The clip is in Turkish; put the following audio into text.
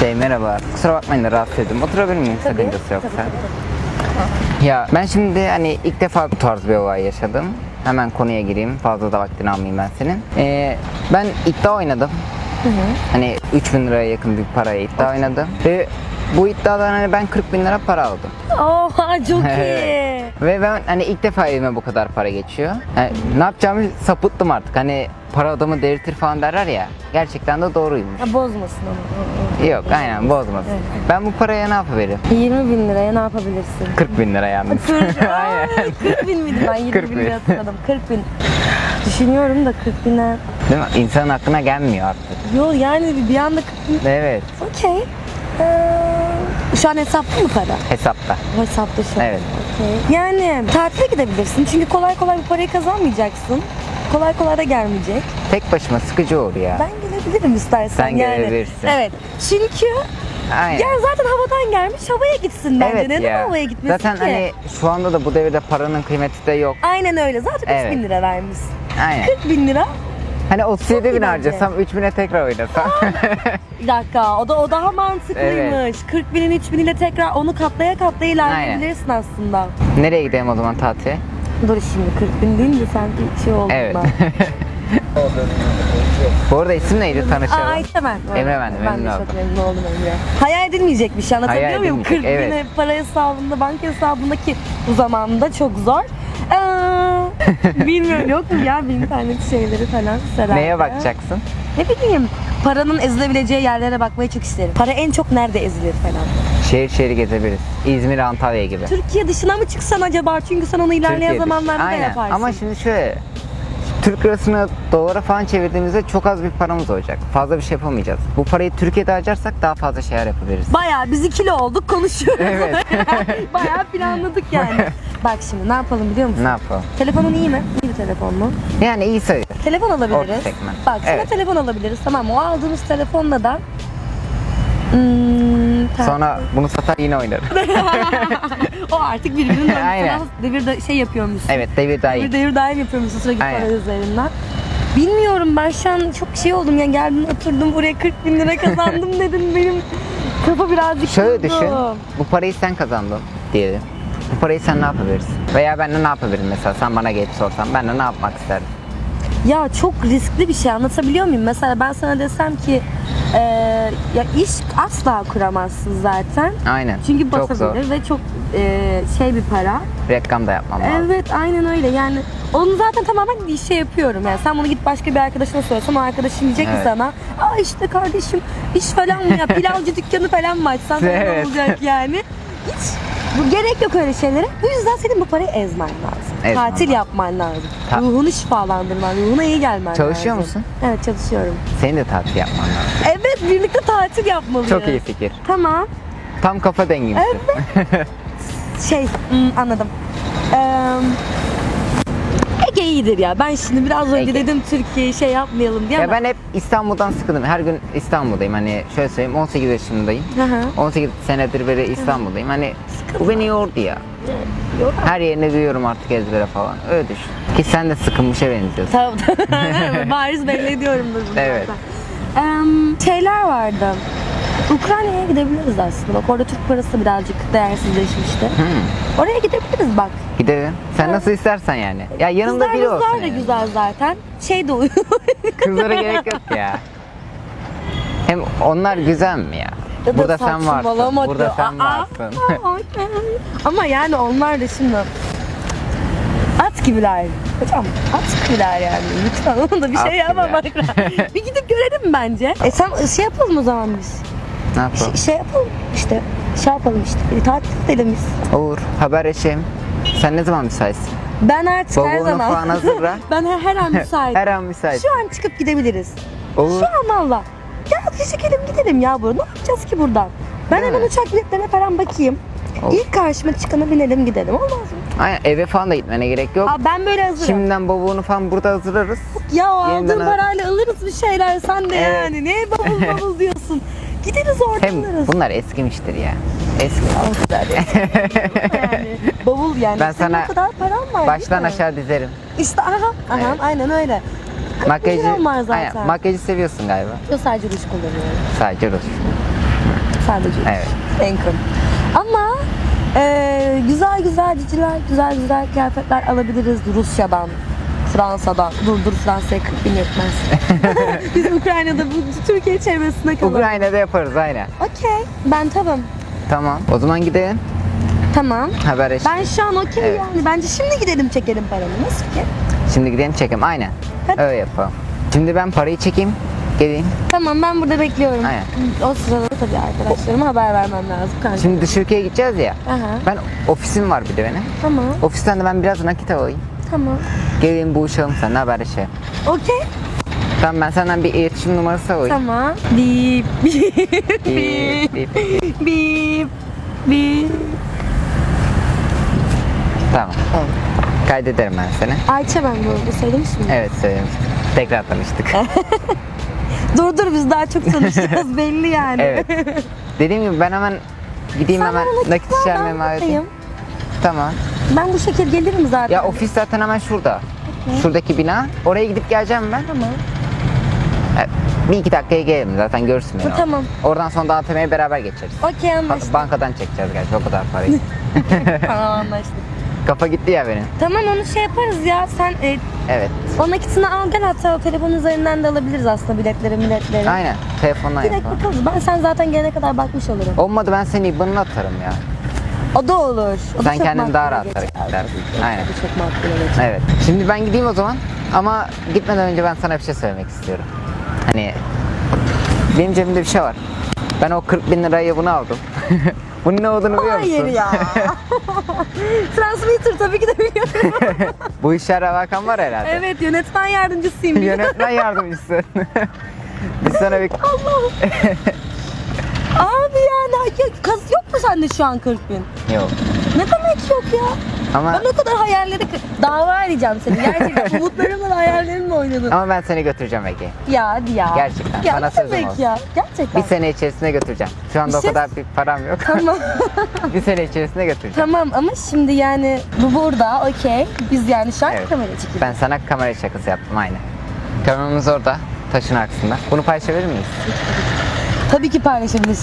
Şey merhaba. Kusura bakmayın da rahatsız ettim. Oturabilir miyim? Tabii, Sakıncası yoksa. tabii, tabii, Ya ben şimdi hani ilk defa bu tarz bir olay yaşadım. Hemen konuya gireyim. Fazla da vaktini almayayım ben senin. Ee, ben iddia oynadım. Hani 3000 liraya yakın bir paraya iddia oynadım. Ve bu iddiadan hani ben 40 bin lira para aldım. Oha çok iyi. Evet. Ve ben hani ilk defa elime bu kadar para geçiyor. Yani ne yapacağımı sapıttım artık. Hani para adamı delirtir falan derler ya. Gerçekten de doğruymuş. Ha, bozmasın ama. Yok aynen bozmasın. Ben bu paraya ne yapabilirim? 20 bin liraya ne yapabilirsin? 40 bin lira yalnız. 40, aynen. 40 bin miydi ben 20 40 bin lira hatırladım. 40 bin. Düşünüyorum da 40 bine. Değil mi? İnsanın aklına gelmiyor artık. Yo yani bir anda 40 bin. Evet. Okey. Ee, şu an hesaplı mı para? Hesapta. Hesapta şu an. Evet. Okey. Yani tatile gidebilirsin çünkü kolay kolay bu parayı kazanmayacaksın. Kolay kolay da gelmeyecek. Tek başıma sıkıcı olur ya. Ben gelebilirim istersen Sen yani. gelebilirsin. Evet. Çünkü Aynen. yani zaten havadan gelmiş havaya gitsin bence. evet Neden ya. havaya gitmesin Zaten ki? hani şu anda da bu devirde paranın kıymeti de yok. Aynen öyle. Zaten Evet. 3 bin lira vermiş. Aynen. 40 bin lira. Hani 37 Çok iyi bin harcasam 3000'e tekrar oynasam. Bir dakika o da o daha mantıklıymış. 40 binin 3 biniyle tekrar onu katlaya katlaya ilerleyebilirsin aslında. Nereye gidelim o zaman tatile? Dur şimdi 40 bin deyince sanki şey oldu Evet. bana. bu arada isim neydi Aa, tanışalım. Ayşe ben. Emre ben de, Ben memnun de oldum. çok memnun oldum Emre. Hayal edilmeyecek bir şey anlatabiliyor Hayal muyum? 40 edilmeyecek, bine evet. para hesabında, banka hesabındaki bu zamanda çok zor. Ee, bilmiyorum yok mu ya bir internet şeyleri falan sitelerde. Neye bakacaksın? Ne bileyim paranın ezilebileceği yerlere bakmayı çok isterim. Para en çok nerede ezilir falan. Şehir şehir gezebiliriz. İzmir, Antalya gibi. Türkiye dışına mı çıksan acaba? Çünkü sen onu ilerleyen Türkiye zamanlarda da Aynen. yaparsın. Ama şimdi şöyle Türk lirasını dolara falan çevirdiğimizde çok az bir paramız olacak. Fazla bir şey yapamayacağız. Bu parayı Türkiye'de harcarsak daha fazla şeyler yapabiliriz. Bayağı biz ikili olduk konuşuyoruz. Evet. Bayağı planladık yani. Bak şimdi ne yapalım biliyor musun? Ne yapalım? Telefonun iyi mi? İyi bir telefon mu? Yani iyi sayılır. Telefon alabiliriz. Orta segment. Bak sana Evet. telefon alabiliriz tamam mı? O aldığımız telefonla da Hmm, tamam. Sonra bunu satar yine oynarız. o artık birbirinin Aynen. sana devir de şey yapıyormuş. evet devir iyi. Bir devir daim yapıyormuşsun sürekli Aynen. para üzerinden. Bilmiyorum ben şu an çok şey oldum ya geldim oturdum buraya 40 bin lira kazandım dedim benim kafa birazcık Şöyle düşün. Bu parayı sen kazandın diyelim. Bu parayı sen ne yapabilirsin? Veya ben de ne yapabilirim mesela? Sen bana gelip sorsan ben de ne yapmak isterdim? Ya çok riskli bir şey anlatabiliyor muyum? Mesela ben sana desem ki e, ya iş asla kuramazsın zaten. Aynen. Çünkü Çok zor. ve çok e, şey bir para. Reklam da yapmam lazım. Evet aynen öyle yani onu zaten tamamen bir şey yapıyorum yani sen bunu git başka bir arkadaşına söylesen o arkadaşın diyecek Evet. ki sana aa işte kardeşim iş falan mı ya pilavcı dükkanı falan mı açsan ne Evet. olacak yani hiç bu gerek yok öyle şeylere bu yüzden senin bu parayı ezmen lazım Ezmem tatil lazım. yapman lazım Ta- ruhunu şifalandırman ruhuna iyi gelmen Çalışıyor lazım musun? evet çalışıyorum Senin de tatil yapman lazım. evet birlikte tatil yapmalıyız Çok iyi fikir. tamam Tam kafa dengimsin. şey hmm, anladım Ege iyidir ya. Ben şimdi biraz önce Ege. dedim Türkiye'yi şey yapmayalım diye Ya ama. ben hep İstanbul'dan sıkıldım. Her gün İstanbul'dayım. Hani şöyle söyleyeyim 18 yaşındayım. Hı hı. 18 senedir beri İstanbul'dayım. Hani bu beni yordu ya. Her yerini duyuyorum artık ezbere falan. Öyle düşün. Ki sen de sıkılmışa benziyorsun. Tamam. Bariz belli ediyorumdur bunu Evet. zaten. Em, şeyler vardı. Ukrayna'ya gidebiliriz aslında. Bak orada Türk parası birazcık değersizleşmişti. Hmm. Oraya gidebiliriz bak. Gidelim. Sen nasıl istersen yani. Ya yanımda Kızlar biri olsun. kızlar da yani. güzel zaten. Şey de uyuyor. Kızlara gerek yok ya. Hem onlar güzel mi ya? Ya da Burada sen varsın. saçmalama Burada diyor. sen Aa, varsın. aa, Ama yani onlar da şimdi at gibiler. Hocam at gibiler yani. Lütfen onu da bir At şey gibiler. lazım. bir gidip görelim bence. E sen şey yapalım o zaman biz. ne yapalım? Şey, şey yapalım işte. Şey yapalım işte. Bir tatil edelim biz. Olur. Haberleşelim. Sen ne zaman müsaitsin? Ben artık her Bavulunu zaman. falan hazırla. ben her, her an müsaitim. Her an müsait. Şu an çıkıp gidebiliriz. Olur. Şu an valla. Ya çekelim gidelim ya burada. Ne yapacağız ki buradan? Ben Değil hemen mi? uçak biletlerine falan bakayım. Olur. İlk karşıma çıkana binelim gidelim. Olmaz mı? Aynen eve falan da gitmene gerek yok. Aa, ben böyle hazırım. Şimdiden bavulunu falan burada hazırlarız. ya o aldığın al- parayla alırız bir şeyler sen de Evet. yani. Neye bavul bavul diyorsun? Gideriz orada Hem alırız. bunlar eskimiştir ya. Eski. Ah, güzel yani. Bavul yani. Ben Senin sana o kadar param var Baştan değil mi? aşağı dizerim. İşte aha, aha Evet. aynen öyle. Makyajı, milyon var zaten. aynen, makyajı seviyorsun galiba. Yo, sadece ruj kullanıyorum. Sadece ruj. Sadece üç. Evet. Cancun. Ama e, güzel güzel ciciler, güzel güzel kıyafetler alabiliriz Rusya'dan. Fransa'dan. Dur dur Fransa'ya 40 bin yetmez. Biz Ukrayna'da bu Türkiye çevresinde kalalım. Ukrayna'da yaparız aynen. Okey. Ben tamam. Tamam. O zaman gidelim. Tamam. Haberleşelim. Ben şu an okey Evet. yani. Bence şimdi gidelim çekelim paramı. Nasıl ki? Şimdi gidelim çekim. Aynen. Hadi. Öyle yapalım. Şimdi ben parayı çekeyim. Geleyim. Tamam ben burada bekliyorum. Aynen. O sırada tabii arkadaşlarıma haber vermem lazım kanka. Şimdi dış ülkeye gideceğiz ya. Aha. Ben ofisim var bir de benim. Tamam. Ofisten de ben biraz nakit alayım. Tamam. Geleyim buluşalım seninle haberleşelim. Okey. Tamam ben senden bir iletişim numarası alayım. Tamam. Bip bip Bip, bip bip. bip bip. Tamam. Kaydederim ben seni. Ayça ben bu arada söylemiş miyim? Evet söylemiştim. Tekrar tanıştık. Dur dur biz daha çok tanışacağız belli yani. evet. Dediğim gibi ben hemen gideyim Sen hemen bana nakit işlemeye ben buradayım. Tamam. Ben bu şekil gelirim zaten. Ya ofis zaten hemen şurada. Şuradaki bina. Oraya gidip geleceğim ben. Tamam. Evet, Bir iki dakikaya gelirim zaten görürsün beni. Tamam. Oradan sonra dağıtmaya beraber geçeriz. Okey anlaştık. bankadan çekeceğiz gerçi o kadar parayı. tamam anlaştık. Kafa gitti ya benim. Tamam onu şey yaparız ya. Sen e, Evet. o nakitini al gel hatta o telefon üzerinden de alabiliriz aslında biletleri biletleri. Aynen. Telefonla Direkt yapalım. bakarız. Ben sen zaten gelene kadar bakmış olurum. Olmadı ben seni IBAN'ına atarım ya. O da olur. O da Sen çok kendin daha rahat hareket edersin. Aynen. O da çok makbule geçer. Evet. Şimdi ben gideyim o zaman. Ama gitmeden önce ben sana bir şey söylemek istiyorum. Hani benim cebimde bir şey var. Ben o 40 bin liraya bunu aldım. Bunun ne olduğunu biliyor musun? Hayır ya. Transmitter tabii ki de biliyorum. Bu işlerle alakan var herhalde. evet yönetmen yardımcısıyım. Yönetmen yardımcısı. Biz sana bir... Abi yani ya, kaz yok mu sende şu an 40 bin? Yok. Ne demek yok ya? Ama Ben o kadar hayalleri dava edeceğim seni. Gerçekten umutlarımla hayallerimle oynadın. ama ben seni götüreceğim Ege. Ya hadi ya. Gerçekten, Ya sana sözüm olsun. ya? Gerçekten. Bir sene içerisinde götüreceğim. Şu anda Bir o şey- kadar bir param yok. Tamam. bir sene içerisinde götüreceğim. tamam ama şimdi yani bu burada okey. Biz yani şu an Evet. kamera çekiyoruz. Ben sana kamera şakası yaptım aynı. Kameramız orada. Taşın arkasında. Bunu paylaşabilir miyiz? Tabii ki paylaşabiliriz.